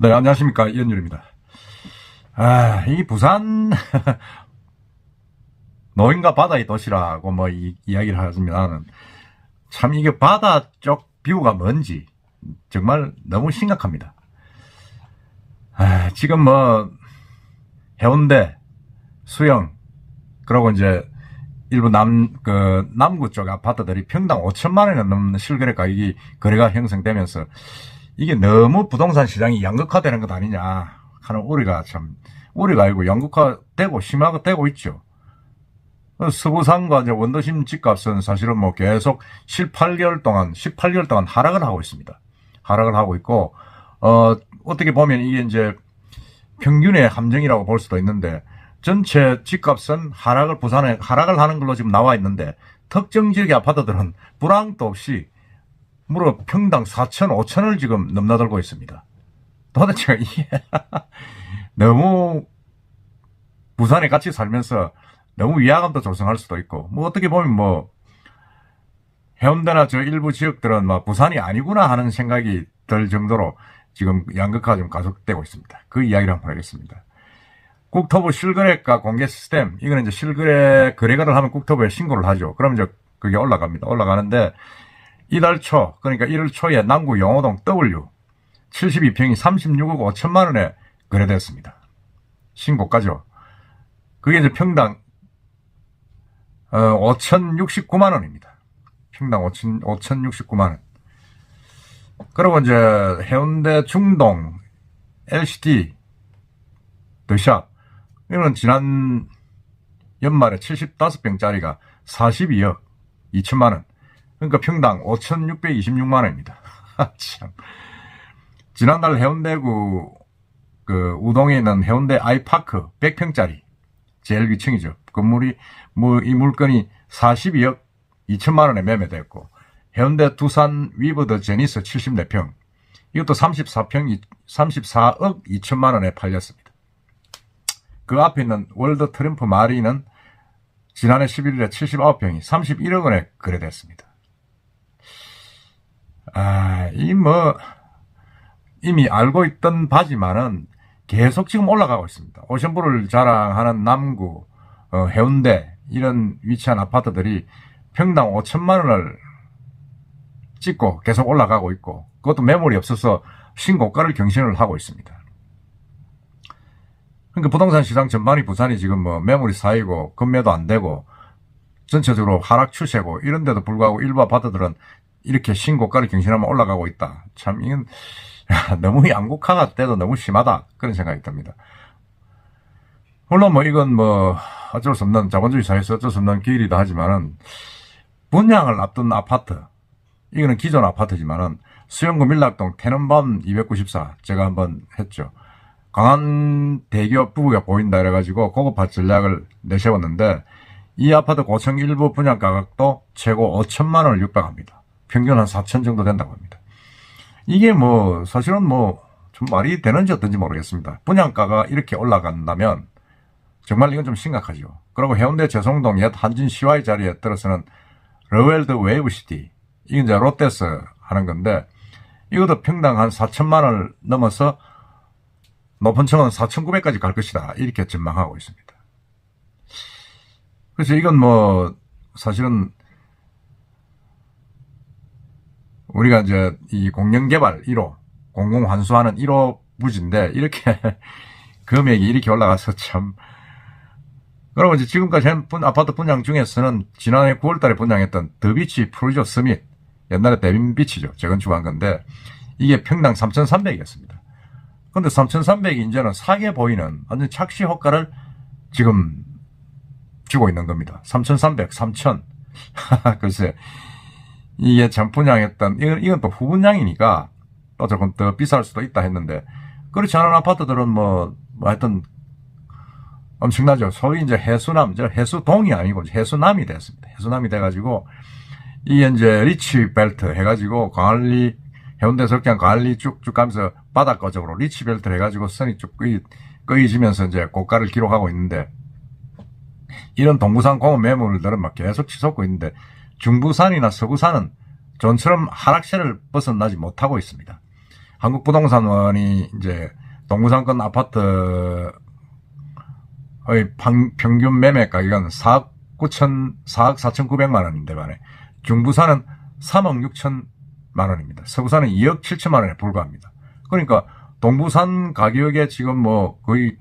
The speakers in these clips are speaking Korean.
네, 안녕하십니까. 이현율입니다. 아, 이 부산, 노인과 바다의 도시라고 뭐 이, 이야기를 하지만은 참 이게 바다 쪽 뷰가 뭔지 정말 너무 심각합니다. 아, 지금 뭐 해운대, 수영, 그리고 이제 일부 남, 그, 남구 쪽 아파트들이 평당 5천만 원이 넘는 실거래 가격이 거래가 형성되면서 이게 너무 부동산 시장이 양극화되는 것 아니냐 하는 우리가 참, 우리가 알고 양극화되고 심하게 되고 있죠. 서부산과 이제 원도심 집값은 사실은 뭐 계속 7, 8개월 동안, 18개월 동안 하락을 하고 있습니다. 하락을 하고 있고, 어, 어떻게 보면 이게 이제 평균의 함정이라고 볼 수도 있는데, 전체 집값은 하락을, 부산에 하락을 하는 걸로 지금 나와 있는데, 특정 지역의 아파트들은 불황도 없이 무려 평당 4천, 5천을 지금 넘나들고 있습니다. 도대체 이게 너무 부산에 같이 살면서 너무 위화감도 조성할 수도 있고, 뭐 어떻게 보면 뭐 해운대나 저 일부 지역들은 뭐 부산이 아니구나 하는 생각이 들 정도로 지금 양극화가 좀 가속되고 있습니다. 그 이야기를 한번 하겠습니다. 국토부 실거래가 공개 시스템, 이거는 이제 실거래 거래가를 하면 국토부에 신고를 하죠. 그럼 이제 그게 올라갑니다. 올라가는데 이달 초, 그러니까 1월 초에 남구 영호동 W 72평이 36억 5천만 원에 거래됐습니다. 신고가죠. 그게 이제 평당 어, 5,069만 원입니다. 평당 5,000, 5,069만 원. 그리고 이제 해운대 중동 LCD 더샵 이거는 지난 연말에 75평짜리가 42억 2천만 원. 그러니까 평당 5,626만 원입니다. 참. 지난달 해운대구 그 우동에 있는 해운대 아이파크 100평짜리 제일 위층이죠. 건물이 뭐 이 물건이 42억 2천만 원에 매매됐고 해운대 두산 위버드 제니스 74평 이것도 34평 34억 2천만 원에 팔렸습니다. 그 앞에 있는 월드 트럼프 마리는 지난해 11일에 79평이 31억 원에 거래됐습니다. 아, 이 뭐, 이미 알고 있던 바지만은 계속 지금 올라가고 있습니다. 오션부를 자랑하는 남구, 어, 해운대, 이런 위치한 아파트들이 평당 5천만 원을 찍고 계속 올라가고 있고, 그것도 매물이 없어서 신고가를 경신을 하고 있습니다. 그러니까 부동산 시장 전반이 부산이 지금 뭐 매물이 쌓이고 금매도 안 되고 전체적으로 하락 추세고 이런데도 불구하고 일부 아파트들은 이렇게 신고가를 경신하면 올라가고 있다. 참 이건 너무 양극화가 돼도 너무 심하다 그런 생각이 듭니다. 물론 뭐 이건 뭐 어쩔 수 없는 자본주의 사회에서 어쩔 수 없는 길이다 하지만은 분양을 앞둔 아파트 이거는 기존 아파트지만은 수영구 밀락동 테넌밤 294 제가 한번 했죠. 강한 대기업 부부가 보인다 이래가지고 고급화 전략을 내세웠는데 이 아파트 고층 일부 분양 가격도 최고 5천만 원을 육박합니다. 평균 한 4천 정도 된다고 합니다. 이게 뭐 사실은 뭐 좀 말이 되는지 어떤지 모르겠습니다. 분양가가 이렇게 올라간다면 정말 이건 좀 심각하죠. 그리고 해운대 재송동 옛 한진 CY 자리에 들어서는 러웰드 웨이브시티 이게 이제 롯데스 하는 건데 이것도 평당 한 4천만 원을 넘어서 높은 층은 4,900까지 갈 것이다. 이렇게 전망하고 있습니다. 그래서 이건 뭐, 사실은, 우리가 이제 이 공영개발 1호, 공공환수하는 1호 부지인데, 이렇게, 금액이 이렇게 올라가서 참, 그리고 이제 지금까지 한 분, 아파트 분양 중에서는 지난해 9월 달에 분양했던 더비치 프로조 스밋, 옛날에 대빈비치죠. 재건축한 건데, 이게 평당 3,300이었습니다. 근데 3,300이 이제는 사게 보이는 완전 착시 효과를 지금 주고 있는 겁니다. 3,300, 3,000. 글쎄, 이게 전 분양했던, 이건, 이건 또 후분양이니까 또 조금 더 비쌀 수도 있다 했는데, 그렇지 않은 아파트들은 뭐, 뭐 하여튼 엄청나죠. 소위 이제 해수남, 저 해수동이 아니고 해수남이 됐습니다. 해수남이 돼가지고, 이게 이제 리치 벨트 해가지고 광안리, 해운대 석양 광안리 쭉쭉 가면서 바닷가 쪽으로 리치 벨트를 해가지고 선이 쭉 끄이, 끄이지면서 이제 고가를 기록하고 있는데, 이런 동부산 공업 매물들은 막 계속 치솟고 있는데 중부산이나 서부산은 전처럼 하락세를 벗어나지 못하고 있습니다. 한국부동산원이 이제 동부상권 아파트의 방- 평균 매매 가격은 4억 9천, 4억 4천9백만 원인데 말에 중부산은 3억 6천만 원입니다. 서부산은 2억 7천만 원에 불과합니다. 그러니까 동부산 가격에 지금 뭐 거의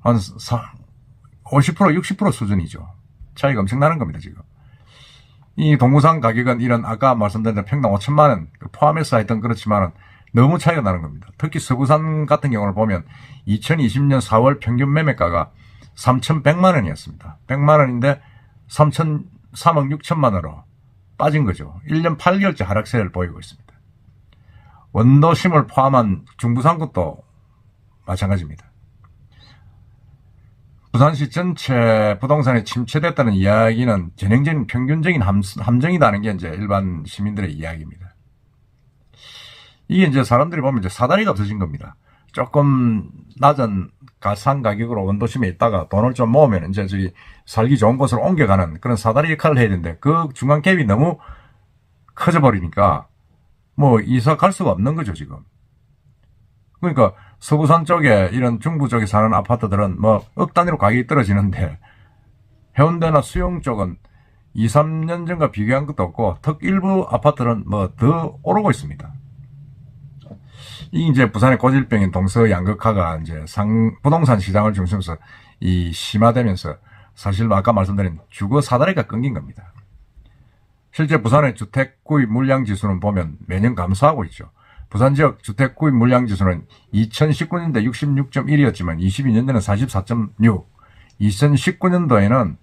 한 50% 60% 수준이죠. 차이가 엄청나는 겁니다, 지금. 이 동부산 가격은 이런 아까 말씀드린 평당 5천만 원 포함해서 하여튼 그렇지만은 너무 차이가 나는 겁니다. 특히 서부산 같은 경우를 보면 2020년 4월 평균 매매가가 3,100만 원이었습니다. 100만 원인데 3천 3억 6천만 원으로 빠진 거죠. 1년 8개월째 하락세를 보이고 있습니다. 원도심을 포함한 중부산 것도 마찬가지입니다. 부산시 전체 부동산이 침체됐다는 이야기는 전형적인 평균적인 함, 함정이다는 게 이제 일반 시민들의 이야기입니다. 이게 이제 사람들이 보면 이제 사다리가 없어진 겁니다. 조금 낮은 가상 가격으로 원도심에 있다가 돈을 좀 모으면 이제 저기 살기 좋은 곳으로 옮겨가는 그런 사다리 역할을 해야 되는데 그 중간 갭이 너무 커져 버리니까 뭐 이사 갈 수가 없는 거죠 지금. 그러니까 서부산 쪽에 이런 중부 쪽에 사는 아파트들은 뭐 억 단위로 가격이 떨어지는데 해운대나 수영 쪽은 2, 3년 전과 비교한 것도 없고 특 일부 아파트는 뭐 더 오르고 있습니다. 이 이제 부산의 고질병인 동서 양극화가 이제 상 부동산 시장을 중심으로 이 심화되면서 사실 아까 말씀드린 주거 사다리가 끊긴 겁니다. 실제 부산의 주택 구입 물량 지수는 보면 매년 감소하고 있죠. 부산 지역 주택 구입 물량 지수는 2019년대 66.1이었지만 22년도에는 44.6, 2019년도에는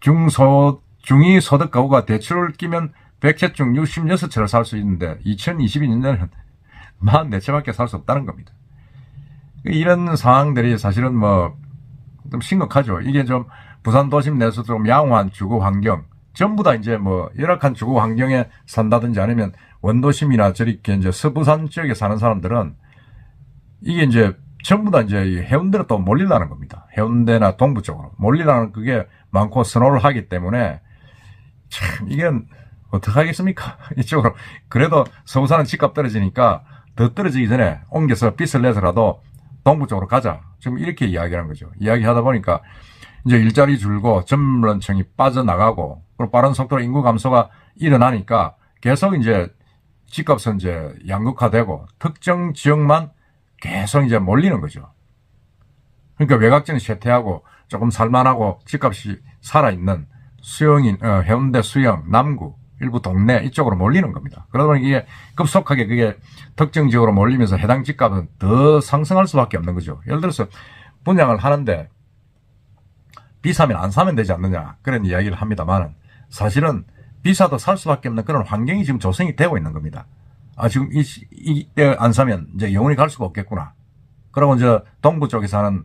중소 중위 소득 가구가 대출을 끼면 100채 중 66채를 살 수 있는데 2022년에는 44채밖에 살 수 없다는 겁니다. 이런 상황들이 사실은 뭐 좀 심각하죠. 이게 좀 부산 도심 내에서 좀 양호한 주거 환경, 전부 다 이제 뭐 열악한 주거 환경에 산다든지 아니면 원도심이나 저렇게 이제 서부산 지역에 사는 사람들은 이게 이제 전부 다 이제 이 해운대로 또 몰리라는 겁니다. 해운대나 동부 쪽으로 몰리라는 그게 많고 선호를 하기 때문에 참 이게 어떡하겠습니까? 이쪽으로 그래도 서부산은 집값 떨어지니까 더 떨어지기 전에 옮겨서 빚을 내서라도 동부 쪽으로 가자. 지금 이렇게 이야기하는 거죠. 이야기하다 보니까 이제 일자리 줄고 전문층이 빠져나가고 그리고 빠른 속도로 인구 감소가 일어나니까 계속 이제 집값은 이제 양극화되고 특정 지역만 계속 이제 몰리는 거죠. 그러니까 외곽지는 쇠퇴하고 조금 살만하고 집값이 살아있는 수영인, 어, 해운대 수영, 남구, 일부 동네 이쪽으로 몰리는 겁니다. 그러다 보니 이게 급속하게 그게 특정 지역으로 몰리면서 해당 집값은 더 상승할 수밖에 없는 거죠. 예를 들어서 분양을 하는데 비싸면 안 사면 되지 않느냐 그런 이야기를 합니다만은 사실은 비싸도 살 수밖에 없는 그런 환경이 지금 조성이 되고 있는 겁니다. 아 지금 이 이때 안 사면 이제 영원히 갈 수가 없겠구나. 그러고 이제 동부 쪽에 사는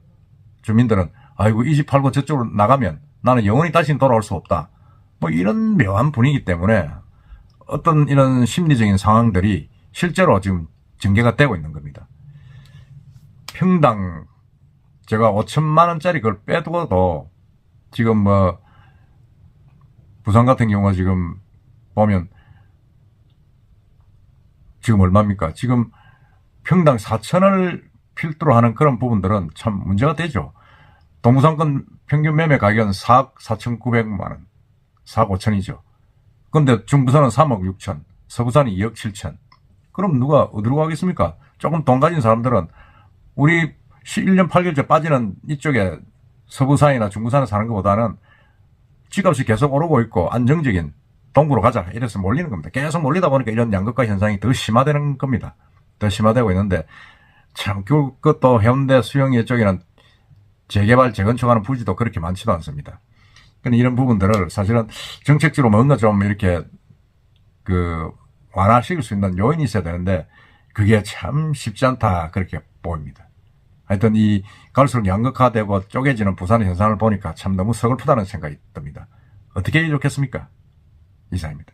주민들은 아이고 이 집 팔고 저쪽으로 나가면 나는 영원히 다시는 돌아올 수 없다. 뭐 이런 묘한 분위기 때문에 어떤 이런 심리적인 상황들이 실제로 지금 전개가 되고 있는 겁니다. 평당 제가 5천만 원짜리 그걸 빼두고도 지금 뭐 부산 같은 경우가 지금 보면 지금 얼마입니까? 지금 평당 4천을 필두로 하는 그런 부분들은 참 문제가 되죠. 동부상권 평균 매매 가격은 4억 4,900만 원, 4억 5천이죠. 근데 중부산은 3억 6천, 서부산이 2억 7천. 그럼 누가 어디로 가겠습니까? 조금 돈 가진 사람들은 우리 1년 8개월째 빠지는 이쪽에 서부산이나 중부산에 사는 것보다는 집값이 계속 오르고 있고 안정적인 동부로 가자 이래서 몰리는 겁니다. 계속 몰리다 보니까 이런 양극화 현상이 더 심화되는 겁니다. 더 심화되고 있는데 참 그것도 해운대 수영이 쪽에는 재개발 재건축하는 부지도 그렇게 많지도 않습니다. 근데 이런 부분들을 사실은 정책적으로 뭔가 좀 이렇게 그 완화시킬 수 있는 요인이 있어야 되는데 그게 참 쉽지 않다 그렇게 보입니다. 하여튼 이 갈수록 양극화되고 쪼개지는 부산의 현상을 보니까 참 너무 서글프다는 생각이 듭니다. 어떻게 좋겠습니까? 이상입니다.